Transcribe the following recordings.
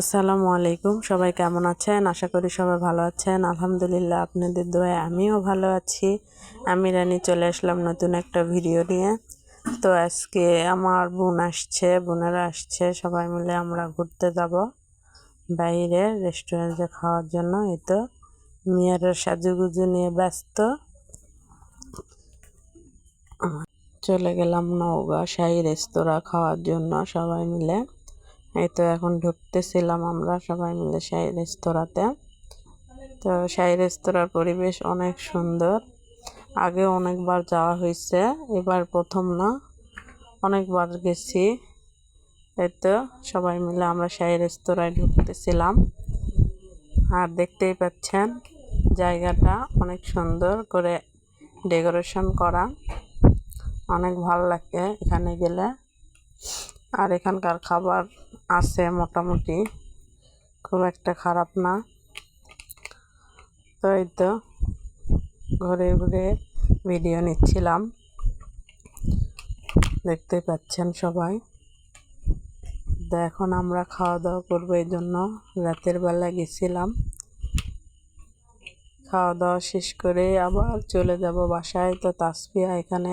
আসসালামু আলাইকুম। সবাই কেমন আছেন? আশা করি সবাই ভালো আছেন। আলহামদুলিল্লাহ আপনাদের দোয়ায় আমিও ভালো আছি। আমি রানী চলে আসলাম নতুন একটা ভিডিও নিয়ে। তো আজকে আমার বোন আসছে, বোনেরা আসছে। সবাই মিলে আমরা ঘুরতে যাব বাইরে রেস্টুরেন্টে খাওয়ার জন্য। এই তো মেয়েরা সাজুগুজু নিয়ে ব্যস্ত। চলে গেলাম নওগাঁ শাহী রেস্তোরাঁ খাওয়ার জন্য সবাই মিলে। এই তো এখন ঢুকতেছিলাম আমরা সবাই মিলে শাহী রেস্তোরাঁতে। তো শাহী রেস্তোরাঁর পরিবেশ অনেক সুন্দর। আগে অনেকবার যাওয়া হয়েছে, এবার প্রথম না, অনেকবার গেছি। এই তো সবাই মিলে আমরা শাহী রেস্তোরাঁয় ঢুকতেছিলাম। আর দেখতেই পাচ্ছেন, জায়গাটা অনেক সুন্দর করে ডেকোরেশন করা। অনেক ভালো লাগে এখানে গেলে। আর এখানকার খাবার আছে মোটামুটি। খুব একটা খারাপ না। তো এই তো ঘুরে ঘুরে ভিডিও নিচ্ছিলাম। দেখতে পাচ্ছেন সবাই। তো এখন আমরা খাওয়া দাওয়া করব এই জন্য। রাতের বেলা গেছিলাম। খাওয়া দাওয়া শেষ করে আবার চলে যাব বাসায়। তো তাসপিয়া এখানে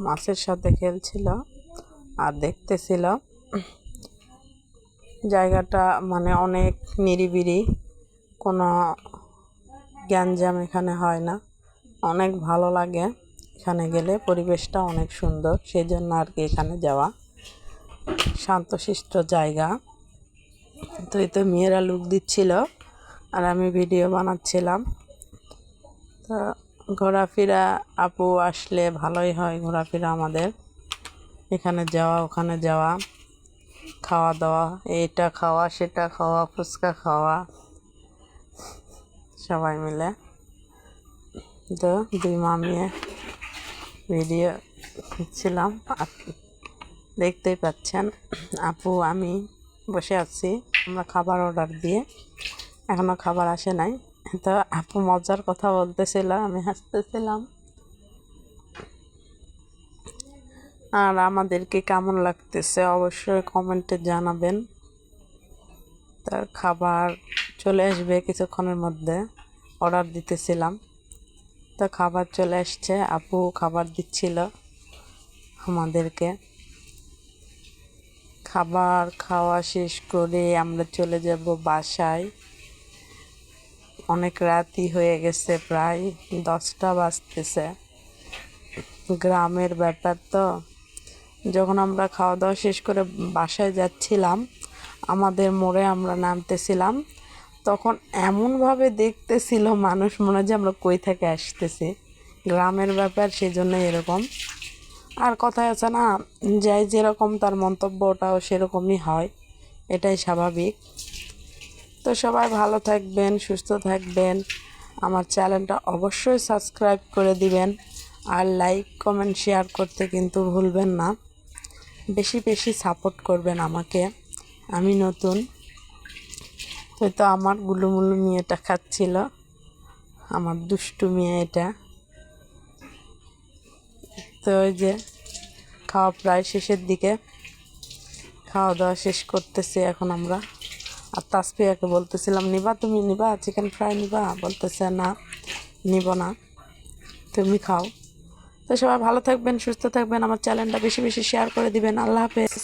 মাছের সাথে খেলছিল আর দেখতেছিল। জায়গাটা মানে অনেক নিরিবিলি, কোনো গ্যাঞ্জাম এখানে হয় না। অনেক ভালো লাগে এখানে গেলে পরিবেশটা অনেক সুন্দর সেই জন্য আর কি এখানে যাওয়া। শান্তশিষ্ট জায়গা। তো এই তো মেয়েরা লুক দিচ্ছিল আর আমি ভিডিও বানাচ্ছিলাম। তো ঘোরাফেরা আপু আসলে ভালোই হয়, ঘোরাফেরা আমাদের। এখানে যাওয়া, ওখানে যাওয়া। খাওয়া দাওয়া এইটা খাওয়া, সেটা খাওয়া, ফুচকা খাওয়া। সবাই মিলে। তো দুই মামিয়ে ভিডিও ছিলাম দেখতেই পাচ্ছেন, আপু, আমি বসে আছি আমরা খাবার অর্ডার দিয়ে। এখনও খাবার আসে নাই। তো আপু মজার কথা বলতেছিল, আমি হাসতেছিলাম। আর আমাদেরকে কেমন লাগতেছে অবশ্যই কমেন্টে জানাবেন। তার খাবার চলে আসবে কিছুক্ষণের মধ্যে, অর্ডার দিতেছিলাম। তো খাবার চলে আসছে, আপু খাবার দিচ্ছিল আমাদেরকে। খাবার খাওয়া শেষ করে আমরা চলে যাব বাসায়। অনেক রাতই হয়ে গেছে, প্রায় দশটা বাজতেছে। গ্রামের ব্যাপার তো। যখন আমরা খাওয়া দাওয়া শেষ করে বাসায় যাচ্ছিলাম, আমাদের মোড়ে আমরা নামতেছিলাম, তখন এমনভাবে দেখতেছিল মানুষ মনে হয় যে আমরা কই থেকে আসতেছি। গ্রামের ব্যাপার সেই জন্য এরকম। আর কথায় আছে না, যাই যেরকম তার মন্তব্যটাও সেরকমই হয়, এটাই স্বাভাবিক। তো সবাই ভালো থাকবেন, সুস্থ থাকবেন। আমার চ্যানেলটা অবশ্যই সাবস্ক্রাইব করে দিবেন। আর লাইক, কমেন্ট, শেয়ার করতে কিন্তু ভুলবেন না। বেশি বেশি সাপোর্ট করবেন আমাকে। আমি নতুন। তো আমার গুলুমুলু মেয়েটা খাচ্ছিল। আমার দুষ্টু মেয়ে এটা। তো ওই যে খাওয়া প্রায় শেষের দিকে। খাওয়া দাওয়া শেষ করতেছি এখন আমরা। আর তাসপিয়াকে বলতেছিলাম, নিবা তুমি, নিবা চিকেন ফ্রাই নিবা। বলতেছে, না, নিব না। তুমি খাও। তো সবাই ভালো থাকবেন, সুস্থ থাকবেন। আমার চ্যানেলটা বেশি বেশি শেয়ার করে দিবেন। আল্লাহ হাফেজ।